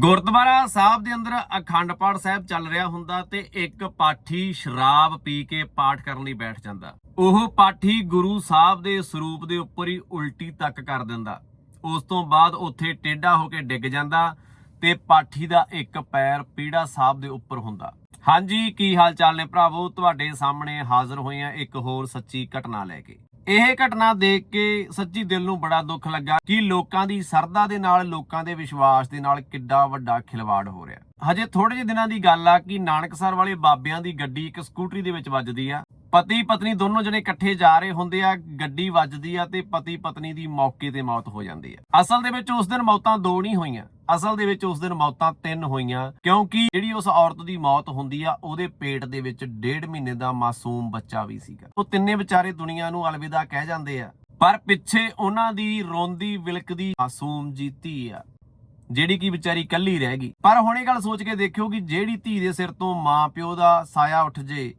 ਗੁਰਦੁਆਰਾ ਸਾਹਿਬ ਦੇ ਅੰਦਰ ਅਖੰਡ ਪਾਠ ਸਾਹਿਬ ਚੱਲ ਰਿਹਾ ਹੁੰਦਾ ਤੇ ਇੱਕ ਪਾਠੀ ਸ਼ਰਾਬ ਪੀ ਕੇ ਪਾਠ ਕਰਨ ਲਈ ਬੈਠ ਜਾਂਦਾ। ਉਹ ਪਾਠੀ ਗੁਰੂ ਸਾਹਿਬ ਦੇ ਸਰੂਪ ਦੇ ਉੱਪਰ ਹੀ ਉਲਟੀ ਤੱਕ ਕਰ ਦਿੰਦਾ। ਉਸ ਤੋਂ ਬਾਅਦ ਉੱਥੇ ਟੇਢਾ ਹੋ ਕੇ ਡਿੱਗ ਜਾਂਦਾ ਤੇ ਪਾਠੀ ਦਾ ਇੱਕ ਪੈਰ ਪੀੜਾ ਸਾਹਿਬ ਦੇ ਉੱਪਰ ਹੁੰਦਾ। ਹਾਂਜੀ, ਕੀ ਹਾਲ ਚਾਲ ਨੇ ਭਰਾਵੋ? ਤੁਹਾਡੇ ਸਾਹਮਣੇ ਹਾਜ਼ਰ ਹੋਏ ਆ ਇੱਕ ਹੋਰ ਸੱਚੀ ਘਟਨਾ ਲੈ ਕੇ। ਇਹ ਘਟਨਾ ਦੇਖ ਕੇ ਸੱਚੀ ਦਿਲ ਨੂੰ ਬੜਾ ਦੁੱਖ ਲੱਗਾ ਕਿ ਲੋਕਾਂ ਦੀ ਸਰਦਾ ਦੇ ਨਾਲ, ਲੋਕਾਂ ਦੇ ਵਿਸ਼ਵਾਸ ਦੇ ਨਾਲ ਕਿੱਡਾ ਵੱਡਾ ਖਿਲਵਾੜ ਹੋ ਰਿਹਾ। ਹਜੇ ਥੋੜੇ ਜਿਹੇ ਦਿਨਾਂ ਦੀ ਗੱਲ ਆ ਕਿ ਨਾਨਕਸਰ ਵਾਲੇ ਬਾਬਿਆਂ ਦੀ ਗੱਡੀ ਇੱਕ ਸਕੂਟਰੀ ਦੇ ਵਿੱਚ ਵੱਜਦੀ ਆ। ਪਤੀ ਪਤਨੀ ਦੋਨੋਂ ਜਣੇ ਇਕੱਠੇ ਜਾ ਰਹੇ ਹੁੰਦੇ ਆ, ਗੱਡੀ ਵੱਜਦੀ ਆ ਤੇ ਪਤੀ ਪਤਨੀ ਦੀ ਮੌਕੇ ਤੇ ਮੌਤ ਹੋ ਜਾਂਦੀ ਆ। ਅਸਲ ਦੇ ਵਿੱਚ ਉਸ ਦਿਨ ਮੌਤਾਂ ਦੋ ਨਹੀਂ ਹੋਈਆਂ। ਅਸਲ ਦੇ ਵਿੱਚ ਉਸ ਦਿਨ ਮੌਤਾਂ ਤਿੰਨ ਹੋਈਆਂ, ਕਿਉਂਕਿ ਜਿਹੜੀ ਉਸ ਔਰਤ ਦੀ ਮੌਤ ਹੁੰਦੀ ਆ, ਉਹਦੇ ਪੇਟ ਦੇ ਵਿੱਚ ਡੇਢ ਮਹੀਨੇ ਦਾ ਮਾਸੂਮ ਬੱਚਾ ਵੀ ਸੀਗਾ। ਉਹ ਤਿੰਨੇ ਵਿਚਾਰੇ ਦੁਨੀਆ ਨੂੰ ਅਲਵਿਦਾ ਕਹਿ ਜਾਂਦੇ ਆ। ਪਰ ਪਿੱਛੇ ਉਹਨਾਂ ਦੀ ਰੋਂਦੀ ਵਿਲਕਦੀ ਮਾਸੂਮ ਜੀ ਧੀ ਆ, ਜਿਹੜੀ ਕਿ ਵਿਚਾਰੀ ਕੱਲੀ ਰਹਿ ਗਈ। ਪਰ ਹੁਣ ਇਹ ਗੱਲ ਸੋਚ ਕੇ ਦੇਖਿਓ ਕਿ ਜਿਹੜੀ ਧੀ ਦੇ ਸਿਰ ਤੋਂ ਮਾਂ ਪਿਓ ਦਾ ਸਾਇਆ ਉੱਠ ਜੇ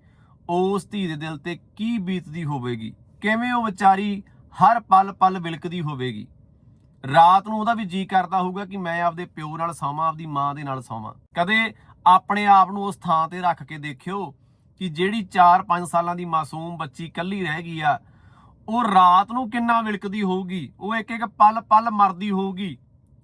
ਉਸ ਧੀ ਦੇ ਦਿਲ ਤੇ ਕੀ ਬੀਤਦੀ ਹੋਵੇਗੀ? ਕਿਵੇਂ ਉਹ ਵਿਚਾਰੀ ਹਰ ਪਲ ਪਲ ਵਿਲਕਦੀ ਹੋਵੇਗੀ? ਰਾਤ ਨੂੰ ਉਹਦਾ ਵੀ ਜੀ ਕਰਦਾ ਹੋਊਗਾ ਕਿ ਮੈਂ ਆਪਦੇ ਪਿਓ ਨਾਲ ਸੌਵਾਂ, ਆਪਦੀ ਮਾਂ ਦੇ ਨਾਲ ਸੌਵਾਂ। ਕਦੇ ਆਪਣੇ ਆਪ ਨੂੰ ਉਸ ਥਾਂ ਤੇ ਰੱਖ ਕੇ ਦੇਖਿਓ ਕਿ ਜਿਹੜੀ 4-5 ਸਾਲਾਂ ਦੀ ਮਾਸੂਮ ਬੱਚੀ ਇਕੱਲੀ ਰਹਿ ਗਈ ਆ, ਉਹ ਰਾਤ ਨੂੰ ਕਿੰਨਾ ਵਿਲਕਦੀ ਹੋਊਗੀ? ਉਹ ਇੱਕ ਇੱਕ ਪਲ ਪਲ ਮਰਦੀ ਹੋਊਗੀ।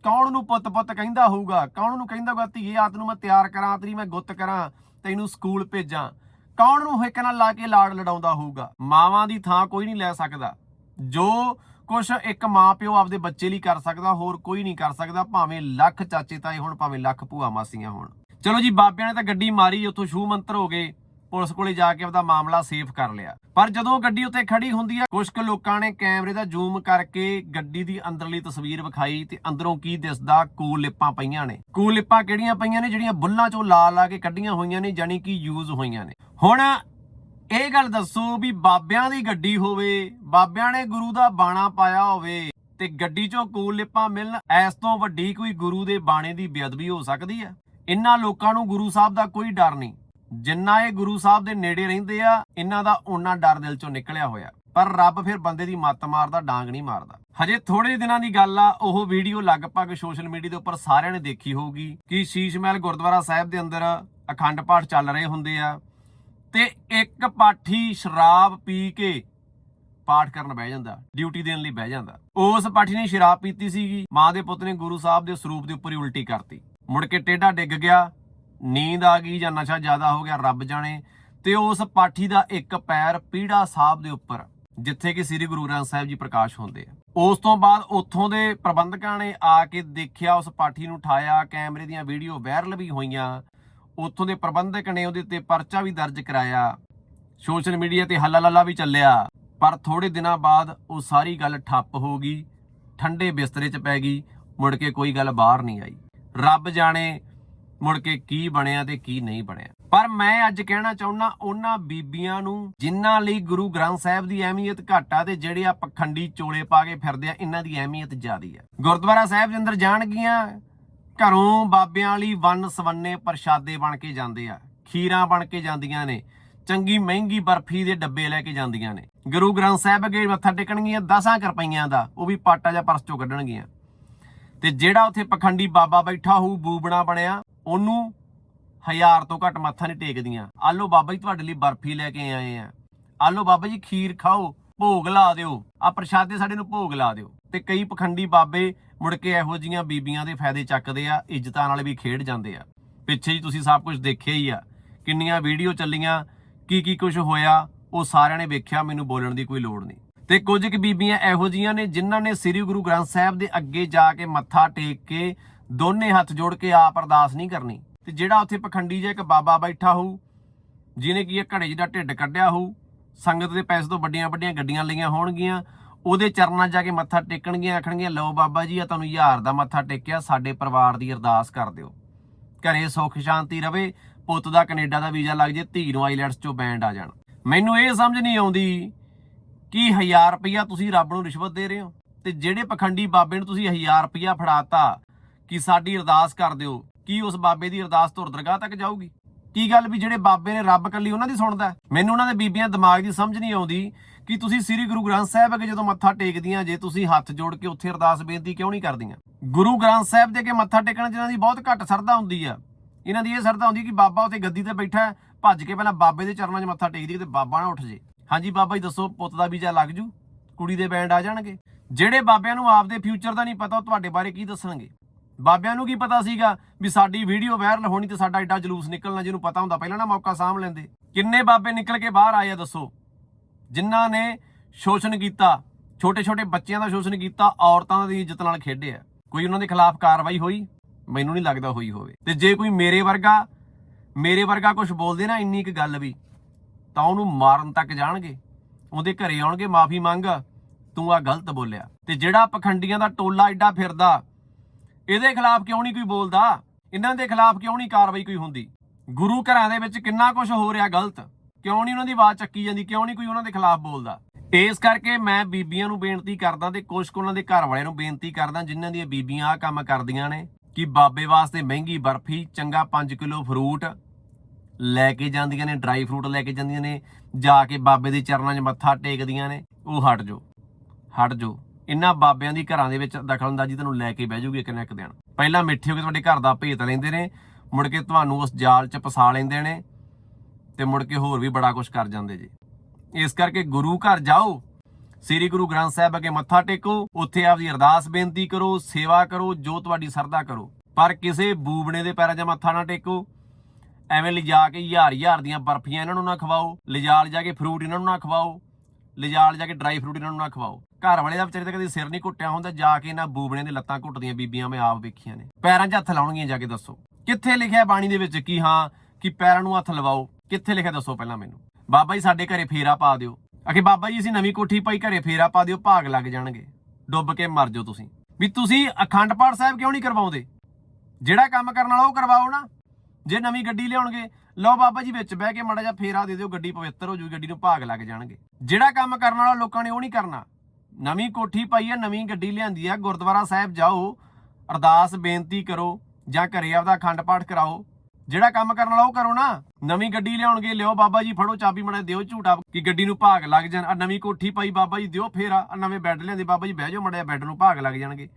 ਕੌਣ ਨੂੰ ਪੁੱਤ ਪੁੱਤ ਕਹਿੰਦਾ ਹੋਊਗਾ? ਕੌਣ ਨੂੰ ਕਹਿੰਦਾ ਹੋਊਗਾ, ਧੀਏ ਆਤ ਨੂੰ ਮੈਂ ਤਿਆਰ ਕਰਾਂ ਤੇਰੀ ਮੈਂ ਗੁੱਤ ਕਰਾਂ, ਤੈਨੂੰ ਸਕੂਲ ਭੇਜਾਂ। ਕੌਣ ਨੂੰ ਹਿੱਕ ਨਾਲ ਲਾ ਕੇ ਲਾੜ ਲੜਾਉਂਦਾ ਹੋਊਗਾ? ਮਾਵਾਂ ਦੀ ਥਾਂ ਕੋਈ ਨਹੀਂ ਲੈ ਸਕਦਾ। ਜੋ ਕੁਛ ਇੱਕ ਮਾਂ ਪਿਓ ਆਪਦੇ ਬੱਚੇ ਲਈ ਕਰ ਸਕਦਾ, ਹੋਰ ਕੋਈ ਨਹੀਂ ਕਰ ਸਕਦਾ, ਭਾਵੇਂ ਲੱਖ ਚਾਚੇ ਤਾਏ ਹੋਣ, ਭਾਵੇਂ ਲੱਖ ਭੂਆ ਮਾਸੀਆਂ ਹੋਣ। ਚਲੋ ਜੀ, ਬਾਬਿਆਂ ਨੇ ਤਾਂ ਗੱਡੀ ਮਾਰੀ, ਉੱਥੋਂ ਸ਼ੂ ਮੰਤਰ ਹੋ ਗਏ। ਪੁਲਿਸ ਕੋਲੇ ਜਾ ਕੇ ਆਪਦਾ ਮਾਮਲਾ ਸੇਫ ਕਰ ਲਿਆ। ਪਰ ਜਦੋਂ ਗੱਡੀ ਉੱਤੇ ਖੜੀ ਹੁੰਦੀ ਆ ਕੁਝ ਕੁ ਲੋਕਾਂ ਨੇ ਕੈਮਰੇ ਦਾ ਜ਼ੂਮ ਕਰਕੇ ਗੱਡੀ ਦੀ ਅੰਦਰਲੀ ਤਸਵੀਰ ਵਿਖਾਈ ਤੇ ਅੰਦਰੋਂ ਕੀ ਦਿਸਦਾ, ਕੂਲ ਲਿਪਾਂ ਪਈਆਂ ਨੇ। ਕੂਲ ਲਿਪਾਂ ਕਿਹੜੀਆਂ ਪਈਆਂ ਨੇ, ਜਿਹੜੀਆਂ ਬੁੱਲਾਂ ਚੋਂ ਲਾ ਲਾ ਕੇ ਕੱਢੀਆਂ ਹੋਈਆਂ ਨੇ ਜਾਨੀ ਕਿ ਯੂਜ਼ ਹੋਈਆਂ ਨੇ। ਹੁਣ ਇਹ ਗੱਲ ਦੱਸੋ ਵੀ ਬਾਬਿਆਂ ਦੀ ਗੱਡੀ ਹੋਵੇ, ਬਾਬਿਆਂ ਨੇ ਗੁਰੂ ਦਾ ਬਾਣਾ ਪਾਇਆ ਹੋਵੇ ਤੇ ਗੱਡੀ ਚੋਂ ਕੂਲ ਲਿਪਾਂ ਮਿਲਣ ਐਸ ਤੋਂ ਵੱਡੀ ਕੋਈ ਗੁਰੂ ਦੇ ਬਾਣੇ ਦੀ ਬੇਅਦਬੀ ਹੋ ਸਕਦੀ ਹੈ ਇਹਨਾਂ ਲੋਕਾਂ ਨੂੰ ਗੁਰੂ ਸਾਹਿਬ ਦਾ ਕੋਈ ਡਰ ਨਹੀਂ। ਜਿੰਨਾ ਇਹ ਗੁਰੂ ਸਾਹਿਬ ਦੇ ਨੇੜੇ ਰਹਿੰਦੇ ਆ, ਇਹਨਾਂ ਦਾ ਓਨਾ ਡਰ ਦਿਲ ਚੋਂ ਨਿਕਲਿਆ ਹੋਇਆ। ਪਰ ਰੱਬ ਫਿਰ ਬੰਦੇ ਦੀ ਮੱਤ ਮਾਰਦਾ, ਡਾਂਗ ਨਹੀਂ ਮਾਰਦਾ। ਹਜੇ ਥੋੜੇ ਦਿਨਾਂ ਦੀ ਗੱਲ ਆ, ਉਹ ਵੀਡੀਓ ਲਗਭਗ ਸੋਸ਼ਲ ਮੀਡੀਆ ਦੇ ਉੱਪਰ ਸਾਰਿਆਂ ਨੇ ਦੇਖੀ ਹੋਊਗੀ ਕਿ ਸ਼ੀਸ਼ ਮਹਿਲ ਗੁਰਦੁਆਰਾ ਸਾਹਿਬ ਦੇ ਅੰਦਰ ਅਖੰਡ ਪਾਠ ਚੱਲ ਰਹੇ ਹੁੰਦੇ ਆ ਤੇ ਇੱਕ ਪਾਠੀ ਸ਼ਰਾਬ ਪੀ ਕੇ ਪਾਠ ਕਰਨ ਬਹਿ ਜਾਂਦਾ, ਡਿਊਟੀ ਦੇਣ ਲਈ ਬਹਿ ਜਾਂਦਾ। ਉਸ ਪਾਠੀ ਨੇ ਸ਼ਰਾਬ ਪੀਤੀ ਸੀਗੀ, ਮਾਂ ਦੇ ਪੁੱਤ ਨੇ ਗੁਰੂ ਸਾਹਿਬ ਦੇ ਸਰੂਪ ਦੇ ਉੱਪਰ ਹੀ ਉਲਟੀ ਕਰਤੀ। ਮੁੜ ਕੇ ਟੇਢਾ ਡਿੱਗ ਗਿਆ ਨੀਂਦ ਆ ਗਈ ਜਾਂ ਨਸ਼ਾ ਜ਼ਿਆਦਾ ਹੋ ਗਿਆ, ਰੱਬ ਜਾਣੇ। ਤੇ ਉਸ ਪਾਠੀ ਦਾ ਇੱਕ ਪੈਰ ਪੀੜਾ ਸਾਹਿਬ ਦੇ ਉੱਪਰ, ਜਿੱਥੇ ਕਿ ਸ੍ਰੀ ਗੁਰੂ ਗ੍ਰੰਥ ਸਾਹਿਬ ਜੀ ਪ੍ਰਕਾਸ਼ ਹੁੰਦੇ ਆ। ਉਸ ਤੋਂ ਬਾਅਦ ਉੱਥੋਂ ਦੇ ਪ੍ਰਬੰਧਕਾਂ ਨੇ ਆ ਕੇ ਦੇਖਿਆ, ਉਸ ਪਾਠੀ ਨੂੰ ਉਠਾਇਆ, ਕੈਮਰੇ ਦੀਆਂ ਵੀਡੀਓ ਵਾਇਰਲ ਵੀ ਹੋਈਆਂ। ਉੱਥੋਂ ਦੇ ਪ੍ਰਬੰਧਕ ਨੇ ਉਹਦੇ ਤੇ ਪਰਚਾ ਵੀ ਦਰਜ ਕਰਾਇਆ। ਸੋਸ਼ਲ ਮੀਡੀਆ ਤੇ ਹੱਲਾ ਲੱਲਾ ਵੀ ਚੱਲਿਆ। ਪਰ ਥੋੜੇ ਦਿਨਾਂ ਬਾਅਦ ਉਹ ਸਾਰੀ ਗੱਲ ਠੱਪ ਹੋ ਗਈ, ਠੰਡੇ ਬਿਸਤਰੇ 'ਚ ਪੈ ਗਈ, ਮੁੜ ਕੇ ਕੋਈ ਗੱਲ ਬਾਹਰ ਨਹੀਂ ਆਈ। ਰੱਬ ਜਾਣੇ ਮੁੜ ਕੇ ਕੀ ਬਣਿਆ ਤੇ ਕੀ ਨਹੀਂ ਬਣਿਆ। ਪਰ ਮੈਂ ਅੱਜ ਕਹਿਣਾ ਚਾਹੁੰਦਾ ਉਹਨਾਂ ਬੀਬੀਆਂ ਨੂੰ ਜਿਨ੍ਹਾਂ ਲਈ ਗੁਰੂ ਗ੍ਰੰਥ ਸਾਹਿਬ ਦੀ ਅਹਿਮੀਅਤ ਘੱਟ ਆ ਤੇ ਜਿਹੜੇ ਆ ਪਖੰਡੀ ਚੋਲੇ ਪਾ ਕੇ ਫਿਰਦੇ ਆ, ਇਹਨਾਂ ਦੀ ਅਹਿਮੀਅਤ ਜ਼ਿਆਦੀ ਆ। ਗੁਰਦੁਆਰਾ ਸਾਹਿਬ ਦੇ ਅੰਦਰ ਜਾਣਗੀਆਂ, ਘਰੋਂ ਬਾਬਿਆਂ ਵਾਲੀ ਵੰਨ ਸਵੰਨੇ ਪ੍ਰਸ਼ਾਦੇ ਬਣ ਕੇ ਜਾਂਦੇ ਆ, ਖੀਰਾਂ ਬਣ ਕੇ ਜਾਂਦੀਆਂ ਨੇ, ਚੰਗੀ ਮਹਿੰਗੀ ਬਰਫੀ ਦੇ ਡੱਬੇ ਲੈ ਕੇ ਜਾਂਦੀਆਂ ਨੇ। ਗੁਰੂ ਗ੍ਰੰਥ ਸਾਹਿਬ ਅੱਗੇ ਮੱਥਾ ਟੇਕਣਗੀਆਂ 10 ਰੁਪਈਆਂ ਦਾ, ਉਹ ਵੀ ਪਾਟਾ ਜਾਂ ਪਰਸ ਚੋਂ ਕੱਢਣਗੀਆਂ। ਤੇ ਜਿਹੜਾ ਉੱਥੇ ਪਖੰਡੀ ਬਾਬਾ ਬੈਠਾ ਹੋਊ, ਬੂਬਣਾ ਬਣਿਆ ਉਹਨੂੰ ਹਜ਼ਾਰ ਤੋਂ ਘੱਟ ਮੱਥਾ ਨਹੀਂ ਟੇਕਦੀਆਂ। ਆਲੋ ਬਾਬਾ ਜੀ, ਤੁਹਾਡੇ ਲਈ ਬਰਫੀ ਲੈ ਕੇ ਆਏ ਆ। ਆਲੋ ਬਾਬਾ ਜੀ, ਖੀਰ ਖਾਓ, ਭੋਗ ਲਾ ਦਿਓ। ਆ ਪ੍ਰਸ਼ਾਦੇ ਸਾਡੇ ਨੂੰ ਭੋਗ ਲਾ ਦਿਓ। ਤੇ ਕਈ ਪਖੰਡੀ ਬਾਬੇ ਮੁੜ ਕੇ ਇਹੋ ਜੀਆਂ ਬੀਬੀਆਂ ਦੇ ਫਾਇਦੇ ਚੱਕਦੇ ਆ, ਇੱਜ਼ਤਾਂ ਨਾਲ ਵੀ ਖੇਡ ਜਾਂਦੇ ਆ। ਪਿੱਛੇ ਜੀ ਤੁਸੀਂ ਸਭ ਕੁਝ ਦੇਖਿਆ ਹੀ ਆ। ਕਿੰਨੀਆਂ ਵੀਡੀਓ ਚੱਲੀਆਂ ਕੀ ਕੀ ਕੁਝ ਹੋਇਆ, ਉਹ ਸਾਰਿਆਂ ਨੇ ਵੇਖਿਆ, ਮੈਨੂੰ ਬੋਲਣ ਦੀ ਕੋਈ ਲੋੜ ਨਹੀਂ। ਤੇ ਕੁਝ ਕੁ ਬੀਬੀਆਂ ਇਹੋ ਜੀਆਂ ਨੇ, ਜਿਨ੍ਹਾਂ ਨੇ ਸ੍ਰੀ ਗੁਰੂ ਗ੍ਰੰਥ ਸਾਹਿਬ ਦੇ ਅੱਗੇ ਜਾ ਕੇ ਮੱਥਾ ਟੇਕ ਕੇ ਦੋਨੇ ਹੱਥ ਜੋੜ ਕੇ ਆਪ ਅਰਦਾਸ ਨਹੀਂ ਕਰਨੀ। ਤੇ ਜਿਹੜਾ ਉੱਥੇ ਪਖੰਡੀ ਜਿਹਾ ਇੱਕ ਬਾਬਾ ਬੈਠਾ ਹੋਊ, ਜਿਹਨੇ ਕੀ ਇਹ ਘੜੇ ਜਿਹਦਾ ਢਿੱਡ ਕੱਢਿਆ ਹੋਊ, ਸੰਗਤ ਦੇ ਪੈਸੇ ਤੋਂ ਵੱਡੀਆਂ ਵੱਡੀਆਂ ਗੱਡੀਆਂ ਲਈਆਂ ਹੋਣਗੀਆਂ, ਉਹਦੇ ਚਰਨਾਂ 'ਚ ਜਾ ਕੇ ਮੱਥਾ ਟੇਕਣਗੀਆਂ, ਆਖਣਗੀਆਂ, ਲਓ ਬਾਬਾ ਜੀ ਆ ਤੁਹਾਨੂੰ ਹਜ਼ਾਰ ਦਾ ਮੱਥਾ ਟੇਕਿਆ, ਸਾਡੇ ਪਰਿਵਾਰ ਦੀ ਅਰਦਾਸ ਕਰ ਦਿਓ। ਘਰੇ ਸੁੱਖ ਸ਼ਾਂਤੀ ਰਵੇ, ਪੁੱਤ ਦਾ ਕੈਨੇਡਾ ਦਾ ਵੀਜ਼ਾ ਲੱਗ ਜੇ, ਧੀ ਨੂੰ ਆਈਲੈਂਡਸ ਚੋਂ ਬੈਂਡ ਆ ਜਾਣ। ਮੈਨੂੰ ਇਹ ਸਮਝ ਨਹੀਂ ਆਉਂਦੀ ਕਿ 1000 ਰੁਪਇਆ ਤੁਸੀਂ ਰੱਬ ਨੂੰ ਰਿਸ਼ਵਤ ਦੇ ਰਹੇ ਹੋ। ਤੇ ਜਿਹੜੇ ਪਖੰਡੀ ਬਾਬੇ ਨੂੰ ਤੁਸੀਂ 1000 ਰੁਪਇਆ ਫੜਾਤਾ ਕਿ ਸਾਡੀ ਅਰਦਾਸ ਕਰ ਦਿਓ ਕੀ ਉਸ ਬਾਬੇ ਦੀ ਅਰਦਾਸ ਧੁਰ ਦਰਗਾਹ ਤੱਕ ਜਾਊਗੀ। ਕੀ ਗੱਲ ਵੀ ਜਿਹੜੇ ਬਾਬੇ ਨੇ ਰੱਬ ਕੱਲੀ ਉਹਨਾਂ ਦੀ ਸੁਣਦਾ ਮੈਨੂੰ ਉਹਨਾਂ ਦੇ ਬੀਬੀਆਂ ਦਿਮਾਗ ਦੀ ਸਮਝ ਨਹੀਂ ਆਉਂਦੀ ਕਿ ਤੁਸੀਂ ਸ੍ਰੀ ਗੁਰੂ ਗ੍ਰੰਥ ਸਾਹਿਬ ਅੱਗੇ ਜਦੋਂ ਮੱਥਾ ਟੇਕਦੀਆਂ ਜੇ ਤੁਸੀਂ ਹੱਥ ਜੋੜ ਕੇ ਉੱਥੇ ਅਰਦਾਸ ਬੇਨਤੀ ਕਿਉਂ ਨਹੀਂ ਕਰਦੀਆਂ? ਗੁਰੂ ਗ੍ਰੰਥ ਸਾਹਿਬ ਦੇ ਅੱਗੇ ਮੱਥਾ ਟੇਕਣ ਜਿਹਨਾਂ ਦੀ ਬਹੁਤ ਘੱਟ ਸਰਧਾ ਹੁੰਦੀ ਆ। ਇਹਨਾਂ ਦੀ ਇਹ ਸਰਧਾ ਹੁੰਦੀ ਕਿ ਬਾਬਾ ਉੱਥੇ ਗੱਦੀ ਤੇ ਬੈਠਾ ਭੱਜ ਕੇ ਪਹਿਲਾਂ ਬਾਬੇ ਦੇ ਚਰਨਾਂ 'ਚ ਮੱਥਾ ਟੇਕਦੀ ਤੇ ਬਾਬਾ ਨਾ ਉੱਠ ਜੇ। ਹਾਂਜੀ ਬਾਬਾ ਜੀ, ਦੱਸੋ ਪੁੱਤ ਦਾ ਵੀਜ਼ਾ ਲੱਗ ਜੂ? ਕੁੜੀ ਦੇ ਬੈਂਡ ਆ ਜਾਣਗੇ। ਜਿਹੜੇ ਬਾਬਿਆਂ ਨੂੰ ਆਪਦੇ ਫਿਊਚਰ ਦਾ ਨਹੀਂ ਪਤਾ ਉਹ ਤੁਹਾਡੇ ਬਾਰੇ ਕੀ ਦੱਸਣਗੇ? ਬਾਬਿਆਂ ਨੂੰ ਕੀ ਪਤਾ ਸੀਗਾ ਵੀ ਸਾਡੀ ਵੀਡੀਓ ਵਾਇਰਲ ਹੋਣੀ ਤੇ ਸਾਡਾ ਐਡਾ ਜਲੂਸ ਨਿਕਲਣਾ ਜਿਹਨੂੰ ਪਤਾ ਹੁੰਦਾ, ਪਹਿਲਾਂ ਨਾ ਮੌਕਾ ਸਾਂਭ ਲੈਂਦੇ। ਕਿੰਨੇ ਬਾਬੇ ਨਿਕਲ ਕੇ ਬਾਹਰ ਆਏ ਆ ਦੱਸੋ? ਜਿਨ੍ਹਾਂ ਨੇ ਸ਼ੋਸ਼ਣ ਕੀਤਾ ਛੋਟੇ ਛੋਟੇ ਬੱਚਿਆਂ ਦਾ ਸ਼ੋਸ਼ਣ ਕੀਤਾ, ਔਰਤਾਂ ਦੀ ਇੱਜ਼ਤ ਨਾਲ ਖੇਡਿਆ ਕੋਈ ਉਹਨਾਂ ਦੇ ਖਿਲਾਫ ਕਾਰਵਾਈ ਹੋਈ? ਮੈਨੂੰ ਨਹੀਂ ਲੱਗਦਾ ਹੋਈ ਹੋਵੇ। ਤੇ ਜੇ ਕੋਈ ਮੇਰੇ ਵਰਗਾ ਮੇਰੇ ਵਰਗਾ ਕੁਝ ਬੋਲਦੇ ਨਾ ਇੰਨੀ ਇੱਕ ਗੱਲ ਵੀ, ਤਾਂ ਉਹਨੂੰ ਮਾਰਨ ਤੱਕ ਜਾਣਗੇ। ਉਹਦੇ ਘਰੇ ਆਉਣਗੇ, ਮਾਫੀ ਮੰਗ, ਤੂੰ ਆ ਗਲਤ ਬੋਲਿਆ। ਤੇ ਜਿਹੜਾ ਪਖੰਡੀਆਂ ਦਾ ਟੋਲਾ ਐਡਾ ਫਿਰਦਾ ਇਹਦੇ ਖਿਲਾਫ ਕਿਉਂ ਨਹੀਂ ਕੋਈ ਬੋਲਦਾ? ਇਹਨਾਂ ਦੇ ਖਿਲਾਫ ਕਿਉਂ ਨਹੀਂ ਕਾਰਵਾਈ ਕੋਈ ਹੁੰਦੀ? ਗੁਰੂ ਘਰਾਂ ਦੇ ਵਿੱਚ ਕਿੰਨਾ ਕੁਝ ਹੋ ਰਿਹਾ ਗਲਤ? ਕਿਉਂ ਨਹੀਂ ਉਹਨਾਂ ਦੀ ਆਵਾਜ਼ ਚੱਕੀ ਜਾਂਦੀ? ਕਿਉਂ ਨਹੀਂ ਕੋਈ ਉਹਨਾਂ ਦੇ ਖਿਲਾਫ ਬੋਲਦਾ? ਇਸ ਕਰਕੇ ਮੈਂ ਬੀਬੀਆਂ ਨੂੰ ਬੇਨਤੀ ਕਰਦਾ ਤੇ ਕੁਝ ਕੁ ਉਹਨਾਂ ਦੇ ਘਰ ਵਾਲਿਆਂ ਨੂੰ ਬੇਨਤੀ ਕਰਦਾ, ਜਿਨ੍ਹਾਂ ਦੀਆਂ ਬੀਬੀਆਂ ਆ ਕੰਮ ਕਰਦੀਆਂ ਨੇ ਕਿ ਬਾਬੇ ਵਾਸਤੇ ਮਹਿੰਗੀ ਬਰਫੀ, ਚੰਗਾ 5 ਕਿਲੋ ਫਰੂਟ ਲੈ ਕੇ ਜਾਂਦੀਆਂ ਨੇ ਡਰਾਈ ਫਰੂਟ ਲੈ ਕੇ ਜਾਂਦੀਆਂ ਨੇ, ਜਾ ਕੇ ਬਾਬੇ ਦੇ ਚਰਨਾਂ 'ਚ ਮੱਥਾ ਟੇਕਦੀਆਂ ਨੇ, ਉਹ ਹਟ ਜਾਓ ਹਟ ਜਾਓ। ਇਹਨਾਂ ਬਾਬਿਆਂ ਦੀ ਘਰਾਂ ਦੇ ਵਿੱਚ ਦਖਲਅੰਦਾਜ਼ੀ ਤੁਹਾਨੂੰ ਲੈ ਕੇ ਬਹਿ ਜੂਗੀ ਇੱਕ ਨਾ ਇੱਕ ਦਿਨ। ਪਹਿਲਾਂ ਮਿੱਠੇ ਹੋ ਕੇ ਤੁਹਾਡੇ ਘਰ ਦਾ ਭੇਤ ਲੈਂਦੇ ਨੇ, ਮੁੜ ਕੇ ਤੁਹਾਨੂੰ ਉਸ ਜਾਲ 'ਚ ਫਸਾ ਲੈਂਦੇ ਨੇ ਤੇ ਮੁੜ ਕੇ ਹੋਰ ਵੀ ਬੜਾ ਕੁਝ ਕਰ ਜਾਂਦੇ ਜੀ। ਇਸ ਕਰਕੇ ਗੁਰੂ ਘਰ ਜਾਓ, ਸ੍ਰੀ ਗੁਰੂ ਗ੍ਰੰਥ ਸਾਹਿਬ ਅੱਗੇ ਮੱਥਾ ਟੇਕੋ, ਉੱਥੇ ਆਪਦੀ ਅਰਦਾਸ ਬੇਨਤੀ ਕਰੋ, ਸੇਵਾ ਕਰੋ, ਜੋ ਤੁਹਾਡੀ ਸਰਦਾ ਕਰੋ। ਪਰ ਕਿਸੇ ਬੂਬਣੇ ਦੇ ਪੈਰਾਂ 'ਚ ਮੱਥਾ ਨਾ ਟੇਕੋ। ਐਵੇਂ ਲਿਜਾ ਕੇ ਹਜ਼ਾਰ ਹਜ਼ਾਰ ਦੀਆਂ ਬਰਫੀਆਂ ਇਹਨਾਂ ਨੂੰ ਨਾ ਖਵਾਓ ਲਿਜਾ ਲਿਜਾ ਕੇ ਫਰੂਟ ਇਹਨਾਂ ਨੂੰ ਨਾ ਖਵਾਓ। ਲਿਜਾਲ ਜਾ ਕੇ ਡਰਾਈ ਫਰੂਟ ਇਹਨਾਂ ਨੂੰ ਨਾ ਖਵਾਓ। ਘਰ ਵਾਲੇ ਦਾ ਵਿਚਾਰੇ ਤਾਂ ਕਦੇ ਸਿਰ ਨਹੀਂ ਘੁੱਟਿਆ ਹੁੰਦਾ, ਜਾ ਕੇ ਇਹਨਾਂ ਬੂਬਣੇ ਦੇ ਲੱਤਾਂ ਘੁੱਟਦੀਆਂ ਬੀਬੀਆਂ, ਮੈਂ ਆਪ ਵੇਖੀਆਂ ਨੇ। ਪੈਰਾਂ 'ਚ ਹੱਥ ਲਾਉਣਗੀਆਂ ਜਾ ਕੇ ਦੱਸੋ। ਕਿੱਥੇ ਲਿਖਿਆ ਬਾਣੀ ਦੇ ਵਿੱਚ ਕਿ ਹਾਂ, ਕਿ ਪੈਰਾਂ ਨੂੰ ਹੱਥ ਲਵਾਓ? ਕਿੱਥੇ ਲਿਖਿਆ ਦੱਸੋ ਪਹਿਲਾਂ ਮੈਨੂੰ। ਬਾਬਾ ਜੀ ਸਾਡੇ ਘਰੇ ਫੇਰਾ ਪਾ ਦਿਓ। ਅਖੇ ਬਾਬਾ ਜੀ, ਅਸੀਂ ਨਵੀਂ ਕੋਠੀ ਪਾਈ, ਘਰੇ ਫੇਰਾ ਪਾ ਦਿਓ, ਭਾਗ ਲੱਗ ਜਾਣਗੇ। ਡੁੱਬ ਕੇ ਮਰ ਜਾਓ ਤੁਸੀਂ। ਵੀ ਤੁਸੀਂ ਅਖੰਡ ਪਾਠ ਸਾਹਿਬ ਕਿਉਂ ਨਹੀਂ ਕਰਵਾਉਂਦੇ? ਜਿਹੜਾ ਕੰਮ ਕਰਨ ਵਾਲਾ ਉਹ ਕਰਵਾਓ ਨਾ। ਜੇ ਨਵੀਂ ਗੱਡੀ ਲਿਆਉਣਗੇ ਲਓ ਬਾਬਾ ਜੀ ਵਿੱਚ ਬਹਿ ਕੇ ਮਾੜਾ ਜਿਹਾ ਫੇਰਾ ਦੇ ਦਿਓ, ਗੱਡੀ ਪਵਿੱਤਰ ਹੋ ਜੂ ਗੱਡੀ ਨੂੰ ਭਾਗ ਲੱਗ ਜਾਣਗੇ। ਜਿਹੜਾ ਕੰਮ ਕਰਨ ਵਾਲਾ ਲੋਕਾਂ ਨੇ ਉਹ ਨਹੀਂ ਕਰਨਾ। ਨਵੀਂ ਕੋਠੀ ਪਾਈ ਆ ਨਵੀਂ ਗੱਡੀ ਲਿਆਂਦੀ ਆ ਗੁਰਦੁਆਰਾ ਸਾਹਿਬ ਜਾਓ, ਅਰਦਾਸ, ਬੇਨਤੀ ਕਰੋ, ਜਾਂ ਘਰੇ ਆਪਦਾ ਅਖੰਡ ਪਾਠ ਕਰਾਓ। ਜਿਹੜਾ ਕੰਮ ਕਰਨ ਵਾਲਾ ਉਹ ਕਰੋ ਨਾ। ਨਵੀਂ ਗੱਡੀ ਲਿਆਉਣਗੇ ਲਿਓ ਬਾਬਾ ਜੀ, ਫੜੋ ਚਾਬੀ ਮੜਾ ਦਿਓ ਝੂਟਾ ਕਿ ਗੱਡੀ ਨੂੰ ਭਾਗ ਲੱਗ ਜਾਣ। ਆ ਨਵੀਂ ਕੋਠੀ ਪਾਈ ਬਾਬਾ ਜੀ, ਦਿਓ ਫੇਰਾ। ਆ ਨਵੇਂ ਬੈੱਡ ਲਿਆਂਦੇ, ਬਾਬਾ ਜੀ ਬਹਿ ਜਾਓ ਮੜਿਆ ਬੈੱਡ ਨੂੰ ਭਾਗ ਲੱਗ ਜਾਣਗੇ।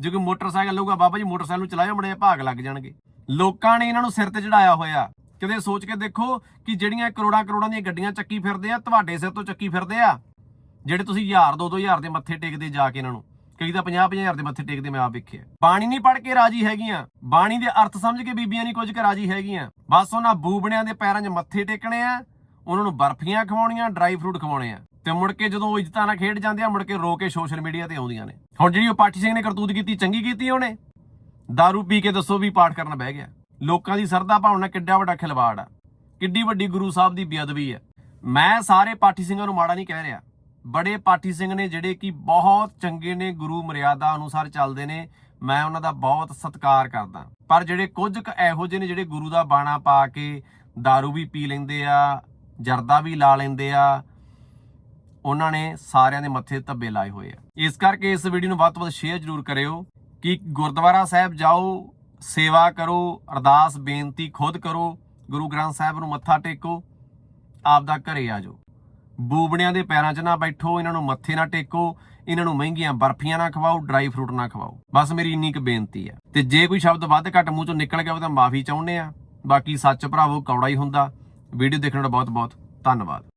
ਜੇ ਕੋਈ ਮੋਟਰਸਾਈਕਲ ਲਊਗਾ, ਬਾਬਾ ਜੀ ਮੋਟਰਸਾਈਕਲ ਨੂੰ ਚਲਾਇਓ ਮੜਿਆ ਭਾਗ ਲੱਗ ਜਾਣਗੇ। ਲੋਕਾਂ ਨੇ ਇਹਨਾਂ ਨੂੰ ਸਿਰ ਤੇ ਚੜਾਇਆ ਹੋਇਆ। ਕਿਤੇ ਸੋਚ ਕੇ ਦੇਖੋ ਕਿ ਜਿਹੜੀਆਂ ਕਰੋੜਾਂ ਕਰੋੜਾਂ ਦੀਆਂ ਗੱਡੀਆਂ ਚੱਕੀ ਫਿਰਦੇ ਆ, ਤੁਹਾਡੇ ਸਿਰ ਤੋਂ ਚੱਕੀ ਫਿਰਦੇ ਆ। ਜਿਹੜੇ ਤੁਸੀਂ ਹਜ਼ਾਰ ਦੋ ਦੋ ਹਜ਼ਾਰ ਦੇ ਮੱਥੇ ਟੇਕਦੇ ਜਾ ਕੇ ਇਹਨਾਂ ਨੂੰ, ਕਈ ਤਾਂ 50 ਹਜ਼ਾਰ ਦੇ ਮੱਥੇ ਟੇਕਦੇ ਮੈਂ ਆਪ ਵੇਖਿਆ। ਬਾਣੀ ਨਹੀਂ ਪੜ ਕੇ ਰਾਜੀ ਹੈਗੀਆਂ। ਬਾਣੀ ਦੇ ਅਰਥ ਸਮਝ ਕੇ ਬੀਬੀਆਂ ਨਹੀਂ ਕੁਝ ਕਰ ਰਾਜੀ ਹੈਗੀਆਂ। ਬਸ ਉਹਨਾਂ ਬੂਬਣਿਆਂ ਦੇ ਪੈਰਾਂ 'ਚ ਮੱਥੇ ਟੇਕਣੇ ਆ, ਉਹਨਾਂ ਨੂੰ ਬਰਫੀਆਂ ਖਵਾਉਣੀਆਂ, ਡਰਾਈ ਫਰੂਟ ਖਵਾਉਣੇ ਆ। ਤੇ ਮੁੜ ਕੇ ਜਦੋਂ ਇੱਜ਼ਤਾਂ ਨਾਲ ਖੇਡ ਜਾਂਦੇ ਆ, ਮੁੜ ਕੇ ਰੋ ਕੇ ਸੋਸ਼ਲ ਮੀਡੀਆ ਤੇ ਆਉਂਦੀਆਂ ਨੇ। ਹੁਣ ਜਿਹੜੀ ਉਹ ਪਾਠੀ ਸਿੰਘ ਨੇ ਕਰਤੂਤ ਕੀਤੀ, ਚੰਗੀ ਕੀਤੀ ਉਹਨੇ। दारू ਪੀ ਕੇ ਦੱਸੋ ਵੀ ਪਾਠ ਕਰਨ ਬਹਿ ਗਿਆ। ਲੋਕਾਂ ਦੀ ਸਰਦਾ ਭਾਵਨਾ ਕਿੱਡਾ ਵੱਡਾ ਖਿਲਵਾੜ ਆ। ਕਿੱਡੀ ਵੱਡੀ ਗੁਰੂ ਸਾਹਿਬ ਦੀ ਬੇਅਦਬੀ ਆ। ਮੈਂ ਸਾਰੇ ਪਾਠੀ ਸਿੰਘਾਂ ਨੂੰ ਮਾੜਾ ਨਹੀਂ ਕਹਿ ਰਿਹਾ। ਬੜੇ ਪਾਠੀ ਸਿੰਘ ਨੇ ਜਿਹੜੇ ਕਿ ਬਹੁਤ ਚੰਗੇ ਨੇ, ਗੁਰੂ ਮਰਿਆਦਾ ਅਨੁਸਾਰ ਚੱਲਦੇ ਨੇ, ਮੈਂ ਉਹਨਾਂ ਦਾ ਬਹੁਤ ਸਤਿਕਾਰ ਕਰਦਾ। ਪਰ ਜਿਹੜੇ ਕੁਝ ਕੁ ਇਹੋ ਜਿਹੇ ਨੇ ਜਿਹੜੇ ਗੁਰੂ ਦਾ ਬਾਣਾ ਪਾ ਕੇ दारू ਵੀ ਪੀ ਲੈਂਦੇ ਆ, ਜਰਦਾ ਵੀ ਲਾ ਲੈਂਦੇ ਆ, ਉਹਨਾਂ ਨੇ ਸਾਰਿਆਂ ਦੇ ਮੱਥੇ ਧੱਬੇ ਲਾਏ ਹੋਏ ਆ। ਇਸ ਕਰਕੇ ਇਸ ਵੀਡੀਓ ਨੂੰ ਵੱਧ ਤੋਂ ਵੱਧ ਸ਼ੇਅਰ ਜ਼ਰੂਰ ਕਰਿਓ। ਕਿ ਗੁਰਦੁਆਰਾ ਸਾਹਿਬ ਜਾਓ ਸੇਵਾ ਕਰੋ, ਅਰਦਾਸ, ਬੇਨਤੀ ਖੁਦ ਕਰੋ, ਗੁਰੂ ਗ੍ਰੰਥ ਸਾਹਿਬ ਨੂੰ ਮੱਥਾ ਟੇਕੋ, ਆਪਦਾ ਘਰੇ ਆ ਜਾਓ। ਬੂਬਣਿਆਂ ਦੇ ਪੈਰਾਂ 'ਚ ਨਾ ਬੈਠੋ, ਇਹਨਾਂ ਨੂੰ ਮੱਥੇ ਨਾ ਟੇਕੋ, ਇਹਨਾਂ ਨੂੰ ਮਹਿੰਗੀਆਂ ਬਰਫੀਆਂ ਨਾ ਖਵਾਓ, ਡਰਾਈ ਫਰੂਟ ਨਾ ਖਵਾਓ। ਬਸ ਮੇਰੀ ਇੰਨੀ ਕੁ ਬੇਨਤੀ ਆ ਤੇ ਜੇ ਕੋਈ ਸ਼ਬਦ ਵੱਧ ਘੱਟ ਮੂੰਹ ਚੋਂ ਨਿਕਲ ਗਿਆ ਉਹ ਤਾਂ ਮਾਫੀ ਚਾਹੁੰਦੇ ਆ ਬਾਕੀ ਸੱਚ ਭਰਾਵੋ, ਕੌੜਾ ਹੀ ਹੁੰਦਾ। ਵੀਡੀਓ ਦੇਖਣ ਦਾ ਬਹੁਤ ਬਹੁਤ ਧੰਨਵਾਦ।